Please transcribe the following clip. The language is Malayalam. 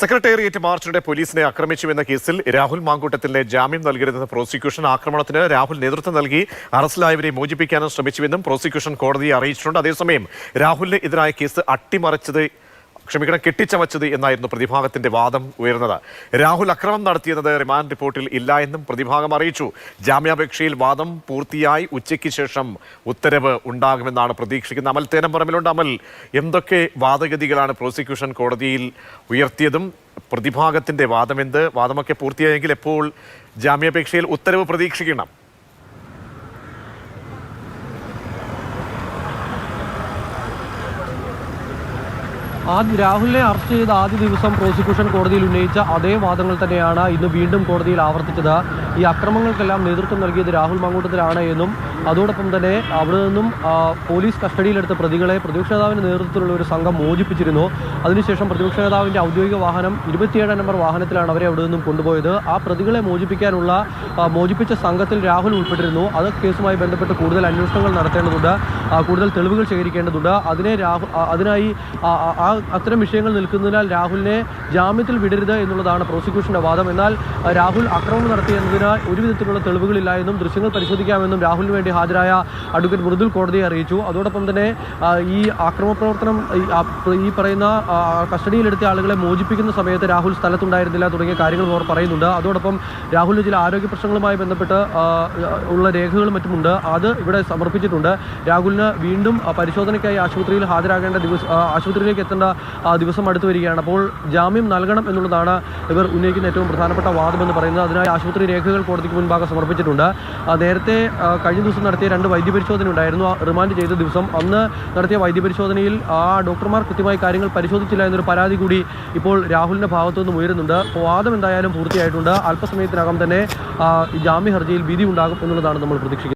സെക്രട്ടേറിയറ്റ് മാർച്ചിനിടെ പോലീസിനെ ആക്രമിച്ചുവെന്ന കേസിൽ രാഹുൽ മാങ്കൂട്ടത്തിന് ജാമ്യം നൽകരുതെന്ന പ്രോസിക്യൂഷൻ ആക്രമണത്തിന് രാഹുൽ നേതൃത്വം നൽകി. അറസ്റ്റിലായവരെ മോചിപ്പിക്കാനും ശ്രമിച്ചുവെന്നും പ്രോസിക്യൂഷൻ കോടതിയെ അറിയിച്ചിട്ടുണ്ട്. അതേസമയം രാഹുലിന് എതിരായ കേസ് അട്ടിമറിച്ചത് ക്ഷമിക്കണം കെട്ടിച്ചമച്ചത് എന്നായിരുന്നു പ്രതിഭാഗത്തിന്റെ വാദം ഉയർന്നത്. രാഹുൽ അക്രമം നടത്തിയെന്നത് റിമാൻഡ് റിപ്പോർട്ടിൽ ഇല്ല എന്നും പ്രതിഭാഗം അറിയിച്ചു. ജാമ്യാപേക്ഷയിൽ വാദം പൂർത്തിയായി ഉച്ചയ്ക്ക് ശേഷം ഉത്തരവ് ഉണ്ടാകുമെന്നാണ് പ്രതീക്ഷിക്കുന്നത്. അമൽ തേനം തേനമ്പറമ്പിലുണ്ട് അമൽ എന്തൊക്കെ വാദഗതികളാണ് പ്രോസിക്യൂഷൻ കോടതിയിൽ ഉയർത്തിയതും? പ്രതിഭാഗത്തിന്റെ വാദമെന്ത് വാദമൊക്കെ പൂർത്തിയായെങ്കിൽ എപ്പോൾ? ജാമ്യാപേക്ഷയിൽ ഉത്തരവ് പ്രതീക്ഷിക്കണം. ആദ്യ രാഹുലിനെ അറസ്റ്റ് ചെയ്ത ആദ്യ ദിവസം പ്രോസിക്യൂഷൻ കോടതിയിൽ ഉന്നയിച്ച അതേ വാദങ്ങൾ തന്നെയാണ് ഇന്ന് വീണ്ടും കോടതിയിൽ ആവർത്തിച്ചത്. ഈ അക്രമങ്ങൾക്കെല്ലാം നേതൃത്വം നൽകിയത് രാഹുൽ മാങ്കൂട്ടത്തിലാണ് എന്നും അതോടൊപ്പം തന്നെ അവിടെ നിന്നും പോലീസ് കസ്റ്റഡിയിലെടുത്ത പ്രതികളെ പ്രതിപക്ഷ നേതാവിന്റെ നേതൃത്വത്തിലുള്ള ഒരു സംഘം മോചിപ്പിച്ചിരുന്നു. അതിനുശേഷം പ്രതിപക്ഷ നേതാവിന്റെ ഔദ്യോഗിക വാഹനം ഇരുപത്തിയേഴാം നമ്പർ വാഹനത്തിലാണ് അവരെ അവിടെ നിന്നും കൊണ്ടുപോയത്. ആ പ്രതികളെ മോചിപ്പിക്കാനുള്ള മോചിപ്പിച്ച സംഘത്തിൽ രാഹുൽ ഉൾപ്പെട്ടിരുന്നു. അത് കേസുമായി ബന്ധപ്പെട്ട് കൂടുതൽ അന്വേഷണങ്ങൾ നടത്തേണ്ടതുണ്ട്. കൂടുതൽ തെളിവുകൾ ശേഖരിക്കേണ്ടതുണ്ട്. അതിനെ രാഹുൽ അതിനായി ആ, അത്തരം വിഷയങ്ങൾ നിൽക്കുന്നതിനാൽ രാഹുലിനെ ജാമ്യത്തിൽ വിടരുത് എന്നുള്ളതാണ് പ്രോസിക്യൂഷന്റെ വാദം. എന്നാൽ രാഹുൽ അക്രമം നടത്തിയെന്നതിന് ഒരു വിധത്തിലുള്ള തെളിവുകളില്ല എന്നും ദൃശ്യങ്ങൾ പരിശോധിക്കാമെന്നും രാഹുലിന് വേണ്ടി ഹാജരായ അഡ്വക്കേറ്റ് മൃദുൽ കോടതിയെ അറിയിച്ചു. അതോടൊപ്പം തന്നെ ഈ ആക്രമ പ്രവർത്തനം ഈ, പറയുന്ന കസ്റ്റഡിയിലെടുത്ത ആളുകളെ മോചിപ്പിക്കുന്ന സമയത്ത് രാഹുൽ സ്ഥലത്തുണ്ടായിരുന്നില്ല തുടങ്ങിയ കാര്യങ്ങൾ അവർ പറയുന്നുണ്ട്. അതോടൊപ്പം രാഹുലിന് ചില ആരോഗ്യ പ്രശ്നങ്ങളുമായി ബന്ധപ്പെട്ട് ഉള്ള രേഖകളും മറ്റുമുണ്ട്. അത് ഇവിടെ സമർപ്പിച്ചിട്ടുണ്ട്. രാഹുലിന് വീണ്ടും പരിശോധനയ്ക്കായി ആശുപത്രിയിൽ ഹാജരാകേണ്ട ദിവസം ആശുപത്രിയിലേക്ക് എത്തേണ്ട ദിവസം അടുത്തു വരികയാണ്. അപ്പോൾ ജാമ്യം നൽകണം എന്നുള്ളതാണ് ഇവർ ഉന്നയിക്കുന്ന ഏറ്റവും പ്രധാനപ്പെട്ട വാദമെന്ന് പറയുന്നത്. അതിനായി ആശുപത്രി രേഖകൾ കോടതിക്ക് മുൻപാകെ സമർപ്പിച്ചിട്ടുണ്ട്. നേരത്തെ കഴിഞ്ഞ ദിവസം നടത്തിയ രണ്ട് വൈദ്യപരിശോധന ഉണ്ടായിരുന്നു. റിമാൻഡ് ചെയ്ത ദിവസം അന്ന് നടത്തിയ വൈദ്യപരിശോധനയിൽ ആ ഡോക്ടർമാർ കൃത്യമായി കാര്യങ്ങൾ പരിശോധിച്ചില്ല എന്നൊരു പരാതി കൂടി ഇപ്പോൾ രാഹുലിന്റെ ഭാഗത്തു നിന്നും ഉയരുന്നുണ്ട്. വാദം എന്തായാലും പൂർത്തിയായിട്ടുണ്ട്. അല്പസമയത്തിനകം തന്നെ ജാമ്യ ഹർജിയിൽ വിധി ഉണ്ടാകും എന്നുള്ളതാണ് നമ്മൾ പ്രതീക്ഷിക്കുന്നത്.